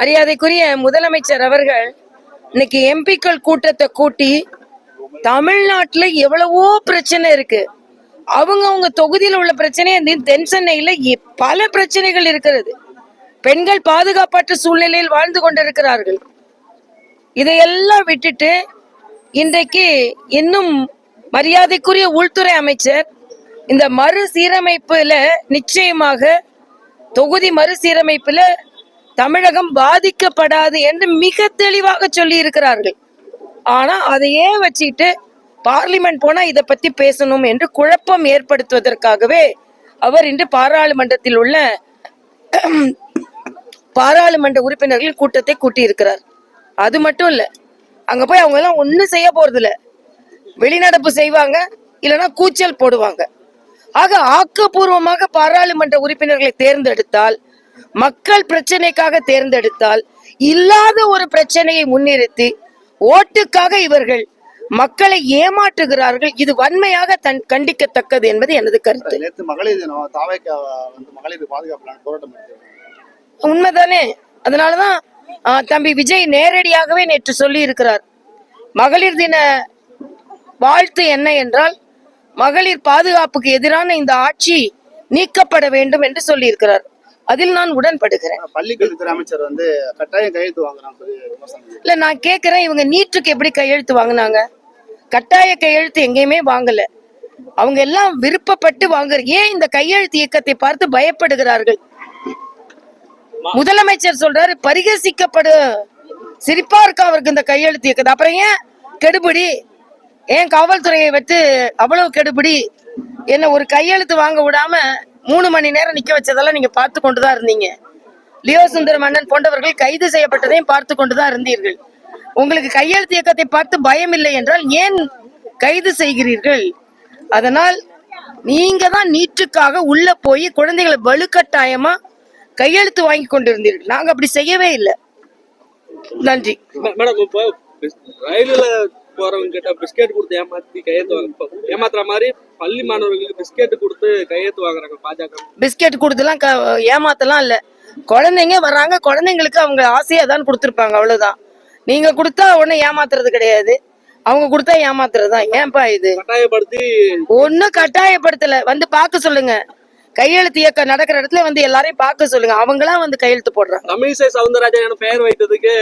மரியாதைக்குரிய முதலமைச்சர் அவர்கள் இன்னைக்கு எம்பிக்கள் கூட்டத்தை கூட்டி தமிழ்நாட்டுல எவ்வளவோ பிரச்சனை இருக்கு. அவங்க அவங்க தொகுதியில் உள்ள பிரச்சனை தென் சென்னையில பல பிரச்சனைகள் இருக்கிறது. பெண்கள் பாதுகாப்பற்ற சூழ்நிலையில் வாழ்ந்து கொண்டிருக்கிறார்கள். இதையெல்லாம் விட்டுட்டு இன்றைக்கு இன்னும் மரியாதைக்குரிய உள்துறை அமைச்சர் இந்த மறுசீரமைப்புல நிச்சயமாக தொகுதி மறுசீரமைப்புல தமிழகம் பாதிக்கப்படாது என்று மிக தெளிவாக சொல்லி இருக்கிறார்கள் ஆனா அதையே வச்சுட்டு பார்லிமெண்ட் போனா இதை பத்தி பேசணும் என்று குழப்பம் ஏற்படுத்துவதற்காகவே அவர் இன்று பாராளுமன்றத்தில் உள்ள பாராளுமன்ற உறுப்பினர்கள் கூட்டத்தை கூட்டியிருக்கிறார். அது மட்டும் இல்ல அங்க போய் அவங்க எல்லாம் ஒண்ணும் செய்ய போறது இல்ல வெளிநடப்பு செய்வாங்க இல்லைன்னா கூச்சல் போடுவாங்க. ஆக ஆக்கப்பூர்வமாக பாராளுமன்ற உறுப்பினர்களை தேர்ந்தெடுத்தால் மக்கள் பிரச்சனைக்காக தேர்ந்தெடுத்தால் இல்லாத ஒரு பிரச்சனையை முன்னிறுத்தி ஓட்டுக்காக இவர்கள் மக்களை ஏமாற்றுகிறார்கள் இது வன்மையாக தன் கண்டிக்கத்தக்கது என்பது எனது கருத்து. உண்மைதானே? அதனாலதான் தம்பி விஜய் நேரடியாகவே நேற்று சொல்லி இருக்கிறார் மகளிர் தின வாழ்த்து என்ன என்றால் மகளிர் பாதுகாப்புக்கு எதிரான இந்த ஆட்சி நீக்கப்பட வேண்டும் என்று சொல்லியிருக்கிறார். அதில் நான் உடன்படுகிறேன். பள்ளிக்கல்வித்துறை அமைச்சர் வந்து கட்டாயம் கையெழுத்து பண்ணி- இல்ல நான் கேக்குறேன் இவங்க நீட்டுக்கு எப்படி கையெழுத்து வாங்குனாங்க? கட்டாய கையெழுத்து எங்கேயுமே வாங்கல. அவங்க எல்லாம் விருப்பப்பட்டு வாங்குற ஏன் இந்த கையெழுத்து இயக்கத்தை பார்த்து பயப்படுகிறார்கள்? முதலமைச்சர் சொல்றாரு பரிகசிக்கப்படு. சிரிப்பா இருக்கா அவருக்கு இந்த கையெழுத்து இயக்கத்தை? அப்புறம் ஏன் கெடுபிடி? ஏன் காவல்துறையை வச்சு அவ்வளவு கெடுபிடி? என்ன ஒரு கையெழுத்து வாங்க விடாம மூணு மணி நேரம் நிக்க வச்சதெல்லாம் நீங்க பார்த்து கொண்டுதான் இருந்தீங்க. லியோ சுந்தர மன்னன் போன்றவர்கள் கைது செய்யப்பட்டதையும் பார்த்து கொண்டுதான் இருந்தீர்கள். உங்களுக்கு கையெழுத்து இயக்கத்தை பார்த்து பயம் இல்லை என்றால் ஏன் கைது செய்கிறீர்கள்? அதனால் நீங்க தான் நீட்டுக்காக உள்ள போய் குழந்தைகளை வலுக்கட்டாயமா கையெழுத்து வாங்கி கொண்டிருந்தீர்கள். நாங்க அப்படி செய்யவே இல்லை. நன்றி. மேடம் இப்போ ரயில்ல போறவங்க கிட்ட பிஸ்கெட் கொடுத்து ஏமாத்தி கையெழுத்து வாங்க ஏமாத்துற மாதிரி பள்ளி மாணவர்களுக்கு பிஸ்கெட் கொடுத்து கையெழுத்து வாங்குறாங்க பாஜக. பிஸ்கெட் கொடுத்துலாம் ஏமாத்தலாம் இல்ல. குழந்தைங்க வர்றாங்க குழந்தைங்களுக்கு அவங்க ஆசையா தான் கொடுத்துருப்பாங்க அவ்வளவுதான். நீங்க கொடுத்தா ஒன்னும் ஏமாத்துறது கிடையாது. அவங்க கொடுத்தா ஏமாத்துறது தான் ஏன்பா இது? கட்டாயப்படுத்தி ஒன்னும் கட்டாயப்படுத்தல. வந்து பார்க்க சொல்லுங்க. கையெழுத்து இயக்கம் நடக்கிற இடத்துல வந்து எல்லாரையும் பார்க்க சொல்லுங்க. அவங்களா வந்து கையெழுத்து போடுறாங்க. தமிழிசை சவுந்தரராஜன் பெயர் வைத்ததுக்கு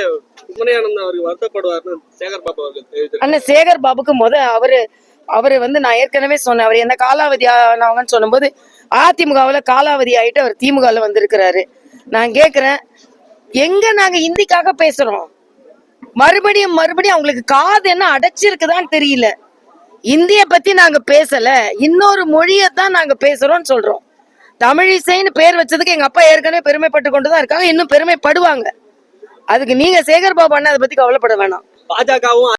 உண்மையானந்த அவருக்கு வருத்தப்படுவார்னு சேகர் பாபு அவர்கள் அண்ணன் சேகர் பாபுக்கு முத அவரு அவரு வந்து நான் ஏற்கனவே சொன்னேன். அவர் என்ன காலாவதி ஆனவங்கன்னு சொல்லும்போது அதிமுகவுல காலாவதி ஆயிட்டு அவர் திமுகல வந்திருக்கிறாரு. நான் கேக்குறேன் எங்க நாங்க இந்திக்காக பேசுறோம்? மறுபடியும் மறுபடியும் அவங்களுக்கு காது என்ன அடைச்சிருக்குதான்னு தெரியல. இந்திய பத்தி நாங்க பேசல. இன்னொரு மொழியை தான் நாங்க பேசுறோம்னு சொல்றோம். தமிழிசைன்னு பேர் வச்சதுக்கு எங்க அப்பா ஏற்கனவே பெருமைப்பட்டு கொண்டுதான் இருக்காங்க. இன்னும் பெருமைப்படுவாங்க. அதுக்கு நீங்க சேகர் பாபு அண்ணா அதை பத்தி கவலைப்பட வேணாம். பாஜகவும்